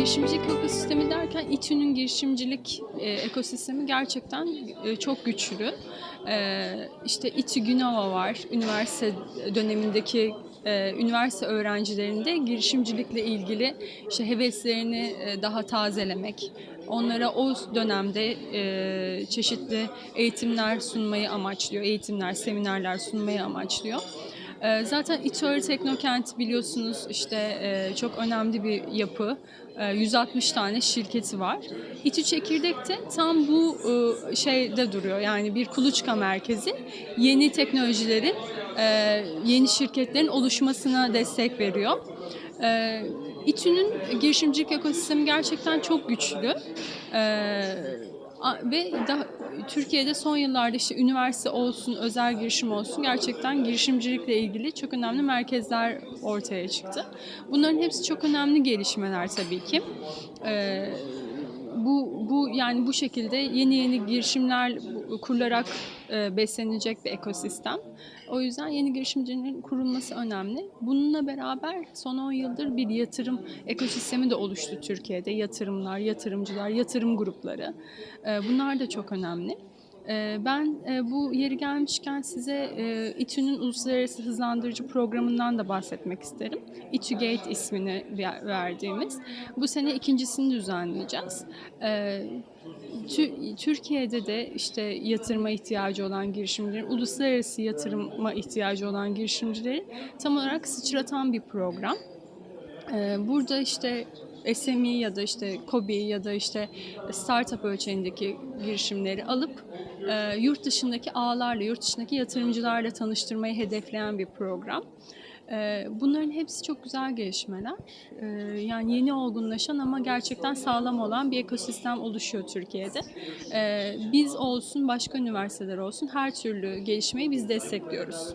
girişimcilik ekosistemi derken İTÜ'nün girişimcilik e, ekosistemi gerçekten e, çok güçlü. E, işte İTÜ Günova var, üniversite dönemindeki e, üniversite öğrencilerinde girişimcilikle ilgili işte heveslerini e, daha tazelemek, onlara o dönemde e, çeşitli eğitimler sunmayı amaçlıyor, eğitimler, seminerler sunmayı amaçlıyor. Ee, Zaten İTÖR Teknokent biliyorsunuz işte e, çok önemli bir yapı. Ee, 160 tane şirketi var. İTÜ Çekirdek'te tam bu e, şeyde duruyor. Yani bir kuluçka merkezi. Yeni teknolojilerin, e, yeni şirketlerin oluşmasına destek veriyor. Ee, İTÜ'nün girişimcilik ekosistemi gerçekten çok güçlü. Ve daha, Türkiye'de son yıllarda işte üniversite olsun, özel girişim olsun gerçekten girişimcilikle ilgili çok önemli merkezler ortaya çıktı. Bunların hepsi çok önemli gelişmeler tabii ki. Ee, bu, bu yani bu şekilde yeni yeni girişimler kurularak e, beslenecek bir ekosistem. O yüzden yeni girişimcinin kurulması önemli. Bununla beraber son 10 yıldır bir yatırım ekosistemi de oluştu Türkiye'de. Yatırımlar, yatırımcılar, yatırım grupları. E, bunlar da çok önemli. E, Ben e, bu yeri gelmişken size e, İTÜ'nün Uluslararası Hızlandırıcı Programı'ndan da bahsetmek isterim. İTÜ Gate ismini ver- verdiğimiz. Bu sene ikincisini düzenleyeceğiz. E, Tü- Türkiye'de de işte yatırıma ihtiyacı olan girişimcilerin, uluslararası yatırıma ihtiyacı olan girişimcileri tam olarak sıçratan bir program. Ee, Burada işte SME ya da işte KOBİ ya da işte startup ölçeğindeki girişimleri alıp e, yurt dışındaki ağlarla, yurt dışındaki yatırımcılarla tanıştırmayı hedefleyen bir program. Ee, Bunların hepsi çok güzel gelişmeler. Ee, Yani yeni olgunlaşan ama gerçekten sağlam olan bir ekosistem oluşuyor Türkiye'de. Ee, Biz olsun, başka üniversiteler olsun her türlü gelişmeyi biz destekliyoruz.